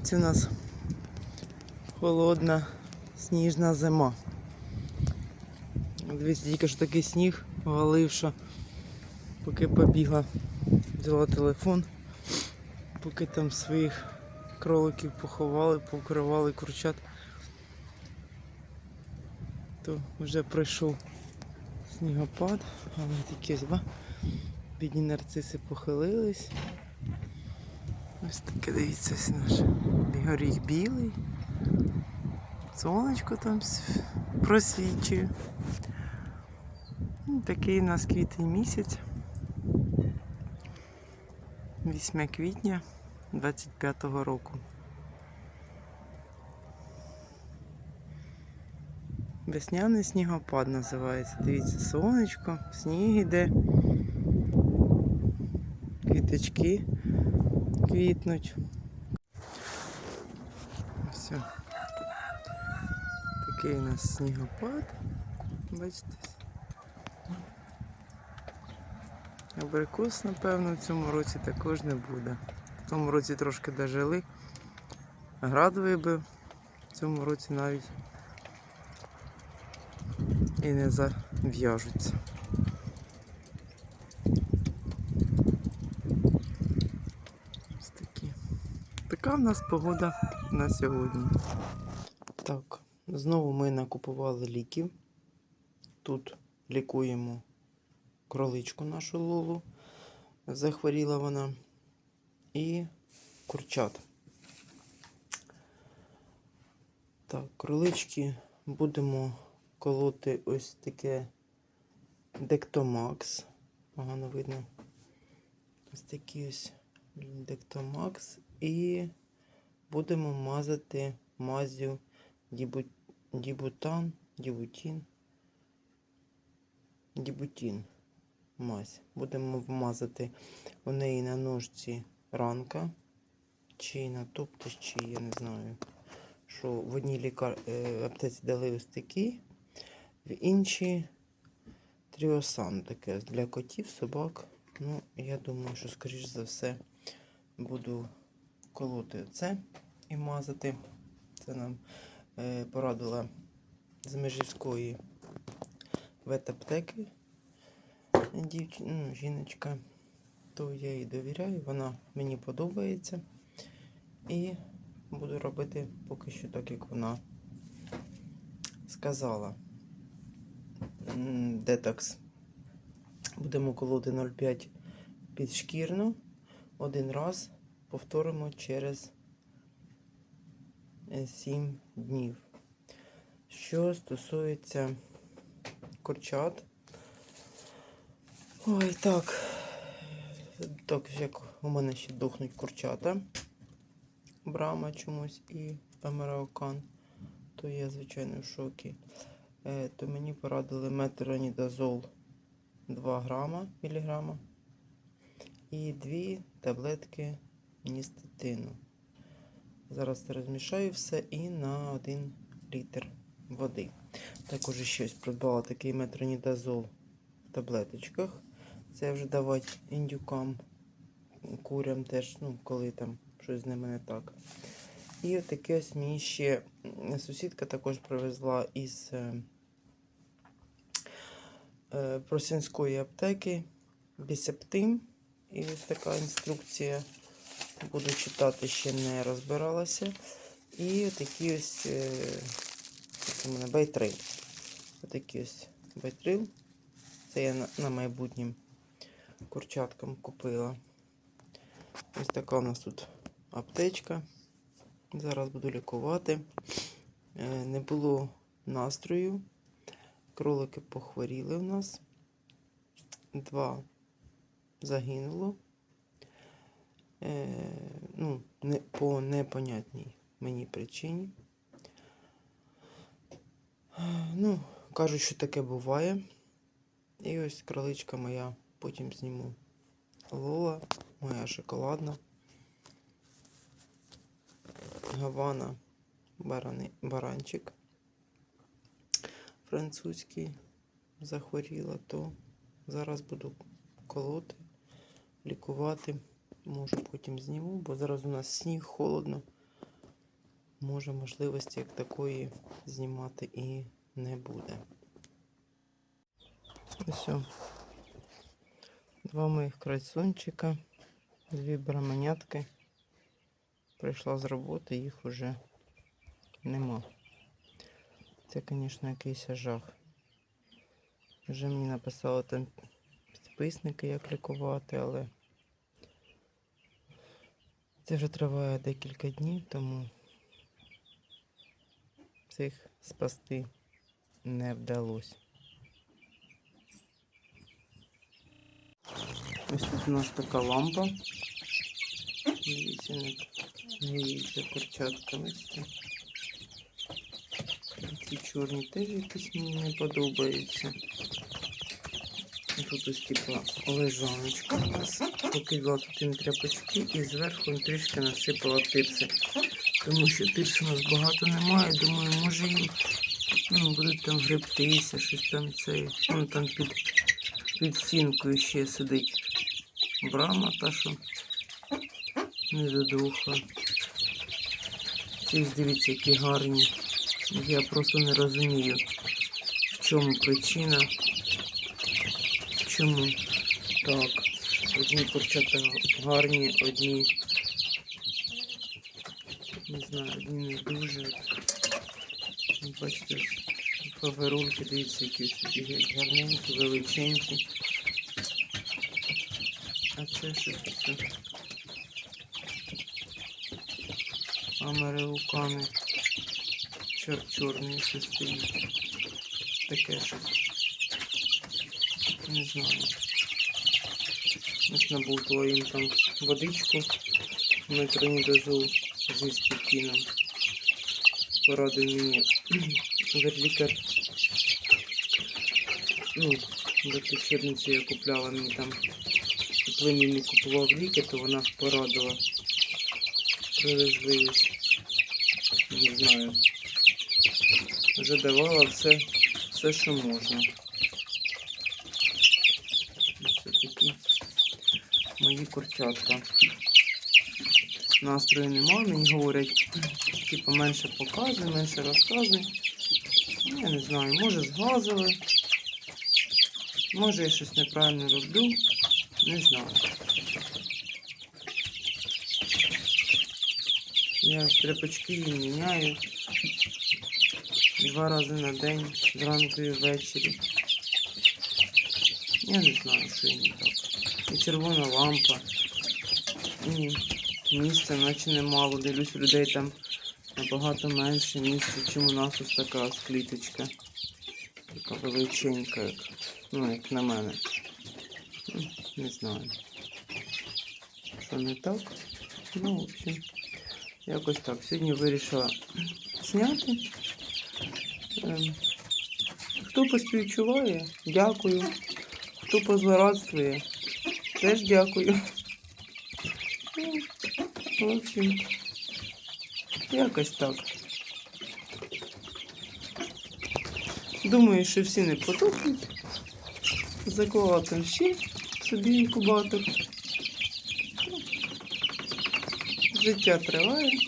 році у нас холодна сніжна зима. Дивіться, тільки що такий сніг валив, що поки побігла, взяла телефон, поки там своїх кроликів поховали, покривали курчат, то вже пройшов снігопад, але такі бідні нарциси похилились. Ось таке, дивіться, ось наш горіх білий. Сонечко там просвічує. Ну, Такий у нас квітень місяць. 8 квітня 25-го року. Весняний снігопад називається. Дивіться, сонечко, сніг іде. Квіточки квітнуть. Все. Такий у нас снігопад. Бачите? Абрикос, напевно, в цьому році також не буде. В тому році трошки дожили. Град вибив. В цьому році навіть і не зав'яжуться. Ось такі. Така в нас погода на сьогодні. Так, знову ми накупували ліків. Тут лікуємо кроличку нашу лолу. Захворіла вона. І курчат. Так, кролички будемо колоти ось таке Дектомакс. Погано видно. Ось такий ось Дектомакс. І будемо мазати мазю дібу... дібутан, дібутін. Дібутін мазь. Будемо вмазати у неї на ножці ранка. Чи на топтиш, чи я не знаю. Що в одній лікар... е, аптеці дали ось такі, в іншій тріосан таке для котів, собак. Ну, я думаю, що, скоріш за все, буду колоти це і мазати. Це нам е, порадила з Межівської ветаптеки дівч... ну, жіночка. То я їй довіряю, вона мені подобається. І буду робити поки що так, як вона сказала. Детокс. Будемо колоти 0,5 підшкірно. Один раз повторимо через 7 днів. Що стосується курчат. Ой, так. Так, як у мене ще дохнуть курчата. Брама чомусь і Американ, то я, звичайно, в шокі. Е, то мені порадили метронідазол 2 грама, міліграма і дві таблетки ністатину. Зараз розмішаю все і на 1 літр води. Також щось придбала такий метронідазол в таблеточках. Це вже давати індюкам, курям теж, ну, коли там щось з ними не так. І отаке ось мені ще сусідка також привезла із е, е, просінської аптеки Бісептим. І ось така інструкція. Буду читати, ще не розбиралася. І такі ось е, у мене бейтрил. Отакі ось бейтрил. Це я на, на майбутнім курчаткам купила. Ось така у нас тут аптечка. Зараз буду лікувати. Е, Не було настрою. Кролики похворіли у нас. Два загинуло. Е, ну, не, по непонятній мені причині. Ну, кажуть, що таке буває. І ось кроличка моя, потім зніму. Лола, моя шоколадна. Гавана, барани, баранчик французький захворіла, то зараз буду колоти, лікувати. Може потім зніму, бо зараз у нас сніг, холодно. може можливості як такої знімати і не буде. Ось. Два моїх красунчика, дві браманятки. Прийшла з роботи, їх уже нема. Це, звісно, якийсь жах. Вже мені написали там підписники, як лікувати, але це вже триває декілька днів, тому цих спасти не вдалося. Ось тут у нас така лампа. Дивіться, гріється курчатка. Бачите? Ці чорні теж якісь мені не подобаються. Тут ось типа лежаночка. Покидала тут їм тряпочки і зверху трішки насипала тирси. Тому що тирс у нас багато немає. Думаю, може їм ну, будуть там гребтися, щось там це. Вон там під, під стінкою ще сидить брама, та що не додуха. Ці дивіться, які гарні. Я просто не розумію, в чому причина. Чому так? Одні курчата гарні, одні. Не знаю, одні не дуже. Бачите, фаверулки, дивіться, які собі гарненькі, величенькі. А це що це? Американи. Чор чорний ще стоїть. Таке щось. Не знаю. Ось набултала їм там водичку. Метронідозол зі стікіном. Порадив мені ветлікар. Ну, до лічебниці я купляла мені там племінник купував ліки, то вона порадила. Привезли. Не знаю. Вже давала все, все, що можна. Ось такі мої курчатка. Настрою нема, мені говорять, типу, менше показуй, менше розказуй. Ну, Я не знаю, може згазили, може я щось неправильно роблю, не знаю. Я тряпочки їм міняю два рази на день, зранку і ввечері. Я не знаю, що їм так. І червона лампа. І місця наче немало. Дивлюсь, людей там набагато менше місця, чим у нас ось така кліточка. Така величенька, як, ну, як на мене. Ну, Не знаю. Що не так? Ну, в общем, якось так. Сьогодні вирішила зняти. Ем, Хто поспівчуває, дякую. Хто позлорадствує, теж дякую. В общем, якось так. Думаю, що всі не потухнуть. Заклала там ще собі інкубатор. Життя триває.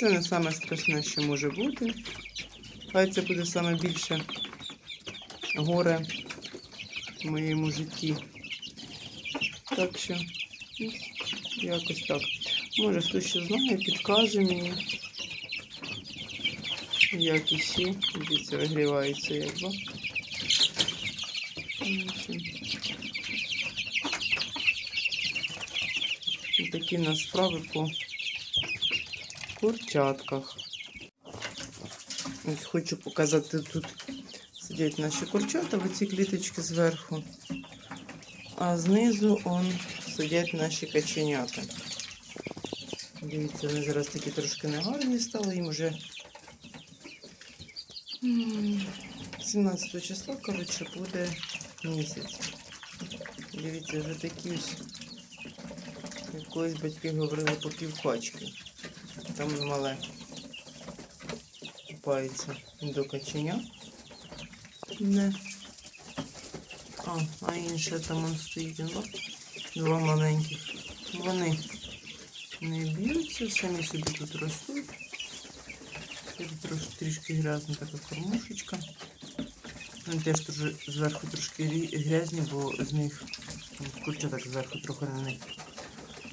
Це не саме страшне, що може бути. Хай це буде саме більше горе в моєму житті. Так що, якось так. Може хтось ще знає, підкаже мені. Як іще. Дивіться, вигрівається як ба. В общем. І Такі нас справи по курчатках. Ось хочу показати тут сидять наші курчата в цій кліточці зверху. А знизу он сидять наші каченята. Дивіться, вони зараз такі трошки негарні стали, їм вже 17 числа, коротше, буде місяць. Дивіться, вже такі ж, як колись батьки говорили по півпачки. Там мале купається до каченя. Не. А, інше там он стоїть, ну, два маленьких. Вони не б'ються, самі собі тут ростуть. Трошки трішки грязна така кормушечка. Вони теж зверху трошки грязні, бо з них курча так зверху трохи них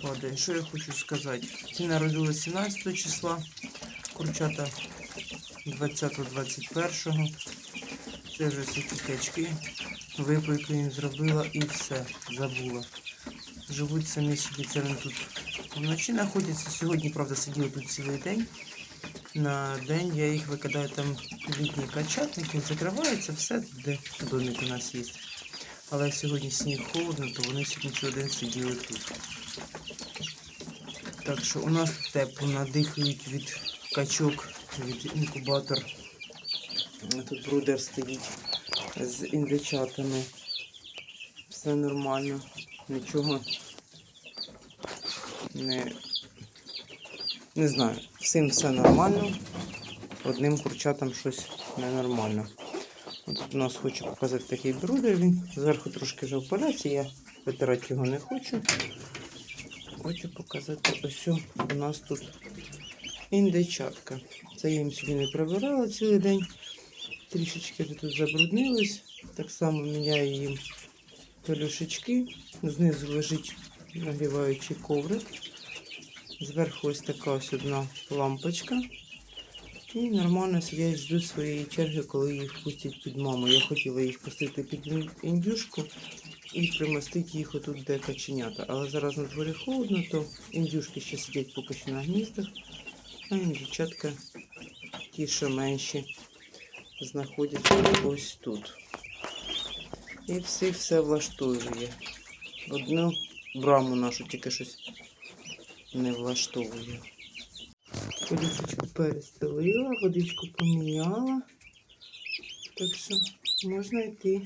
падає. Що я хочу сказати? Ці народилися 17 числа, курчата 20-21. Це вже всі кістячки. Випийку їм зробила і все, забула. Живуть самі собі, це вони тут вночі знаходяться. Сьогодні, правда, сиділи тут цілий день. На день я їх викидаю там літній качатник, він закривається, все, де домик у нас є. Але сьогодні сніг холодно, то вони сьогодні день сиділи тут. Так що у нас тепло, надихають від качок, від інкубатор. Тут брудер стоїть з індичатами. Все нормально, нічого не, не знаю. Всім все нормально. Одним курчатам щось ненормально. Тут у нас хочу показати такий брудер. Він зверху трошки вже в поляці, я витирати його не хочу. Хочу показати ось у нас тут індичатка. Це я їм сьогодні не прибирала цілий день. Трішечки тут забруднились. Так само міняю їм пелюшечки. Знизу лежить нагріваючий коврик. Зверху ось така ось одна лампочка. І нормально сидять, ждуть своєї черги, коли їх пустять під маму. Я хотіла їх пустити під індюшку і примостити їх отут, де каченята. Але зараз на дворі холодно, то індюшки ще сидять поки що на гніздах, а індючатка ті, що менші, знаходяться ось тут. І всіх все влаштовує. Одну браму нашу тільки щось не влаштовує. Водичку перестелила, водичку поміняла. Так що можна йти.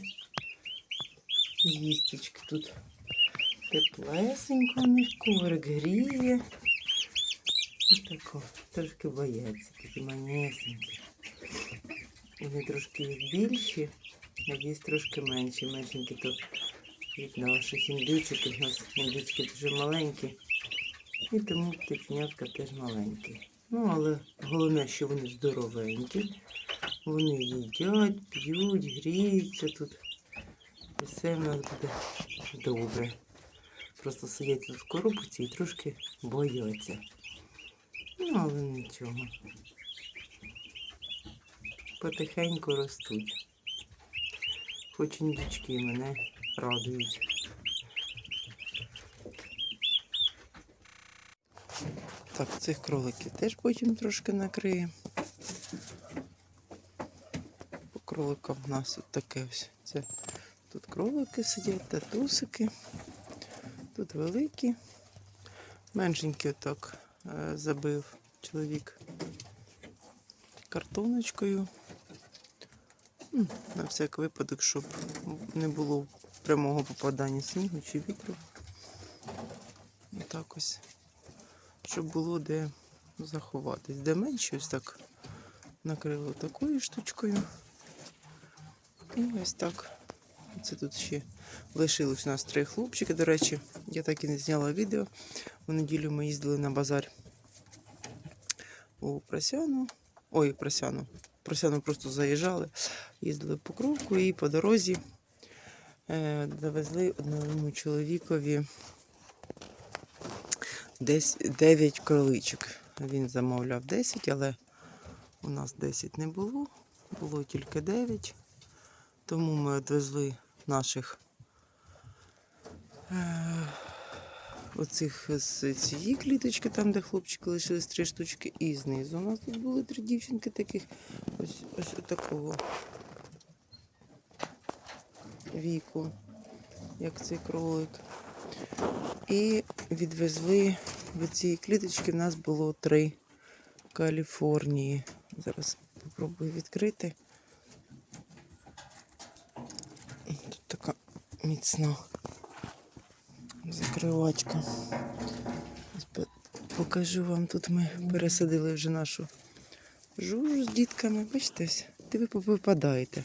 Їстечки тут теплесенько, у них коврик гріє. Отако, трошки бояться, такі манесенькі. Вони трошки більші, є трошки менші. Меншенькі то від наших індичок. У нас індички дуже маленькі. І тому птичнятка теж маленькі. Ну, але головне, що вони здоровенькі. Вони їдять, п'ють, гріються тут. І все в нас буде добре. Просто сидять тут в коробці і трошки бояться. Ну, але нічого. Потихеньку ростуть. Хоч індички мене радують. Так, цих кроликів теж потім трошки накриємо. По кроликам в нас от таке ось. Це тут кролики сидять, татусики. Тут великі. Меншенькі отак е, забив чоловік картоночкою. На всяк випадок, щоб не було прямого попадання снігу чи вітру. Отак ось щоб було де заховатись. Де менше, ось так накрило такою штучкою. І ось так. Це тут ще лишилось у нас три хлопчики. До речі, я так і не зняла відео. У неділю ми їздили на базар у Просяну. Ой, Просяну. Просяну просто заїжджали, їздили по кругу і по дорозі е, довезли одному чоловікові десь 9 кроличок. Він замовляв 10, але у нас 10 не було, було тільки 9. Тому ми відвезли наших е, оцих з цієї кліточки, там, де хлопчики лишились три штучки, і знизу. У нас тут були три дівчинки таких, ось ось такого віку, як цей кролик. І відвезли від цієї кліточки. В нас було три Каліфорнії. Зараз спробую відкрити. Тут така міцна закривачка. Покажу вам. Тут ми пересадили вже нашу жужу з дітками. Бачите, де ви випадаєте.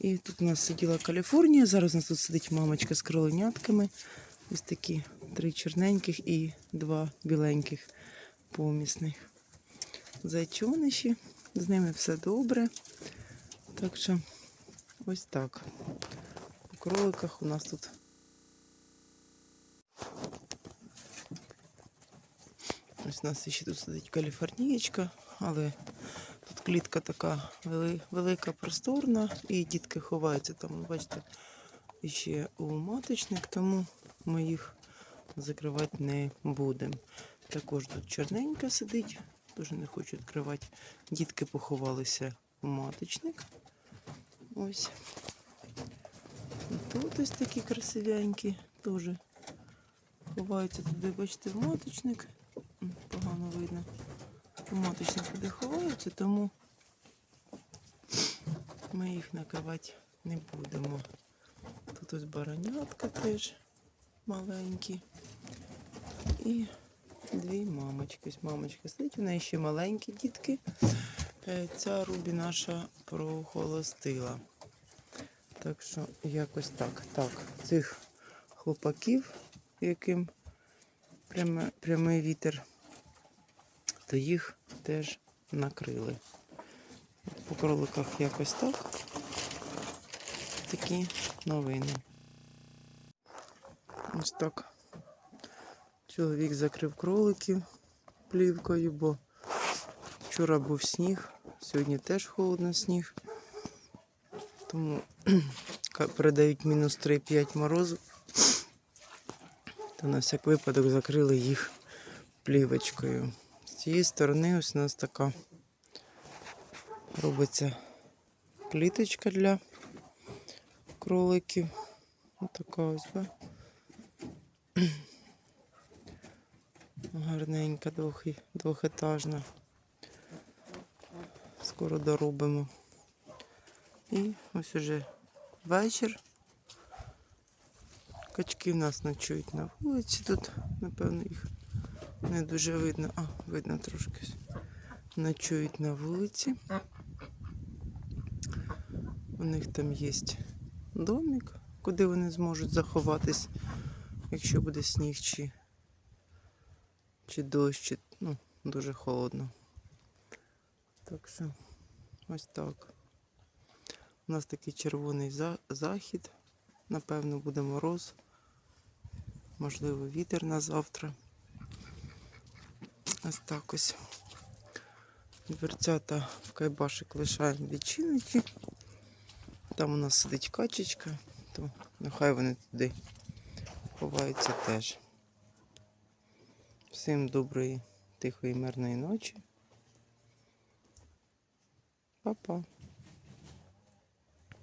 І тут у нас сиділа Каліфорнія. Зараз у нас тут сидить мамочка з кроленятками. Ось такі три чорненьких і два біленьких помісних. зайчониші. З ними все добре. Так що ось так. У кроликах у нас тут. Ось у нас ще тут сидить каліфорнієчка, але тут клітка така велика, просторна, і дітки ховаються там, бачите, ще у маточник, тому ми їх закривати не будемо. Також тут чорненька сидить, дуже не хочу відкривати. Дітки поховалися у маточник. Ось. Тут ось такі красивенькі теж ховаються туди, бачите, в маточник. Погано видно. Туди ховаються, тому ми їх накривати не будемо. Тут ось баранятка теж маленькі. І дві мамочки. Ось мамочка сидить, у неї ще маленькі дітки. Е, Ця Рубі наша прохолостила. Так що якось так. Так, цих хлопаків, яким прямий вітер, то їх теж накрили. По кроликах якось так. Такі новини. Ось так. Чоловік закрив кроликів плівкою, бо вчора був сніг, сьогодні теж холодно сніг. Тому передають мінус 3-5 морозу. То на всяк випадок закрили їх плівочкою. Цієї сторони ось у нас така робиться кліточка для кроликів. Ось така ось, ба. Гарненька, двох, двохетажна. Скоро доробимо. І ось уже вечір. Качки в нас ночують на вулиці тут, напевно, їх не дуже видно. А, видно трошки. Ночують на вулиці. У них там є домик, куди вони зможуть заховатись, якщо буде сніг чи, чи дощ, чи ну, дуже холодно. Так що ось так. У нас такий червоний за- захід. Напевно, буде мороз. Можливо, вітер на завтра. Ось так ось. Дверцята в кайбашик лишаємо відчинені. Там у нас сидить качечка, то нехай вони туди ховаються теж. Всім доброї, тихої, мирної ночі. Па-па.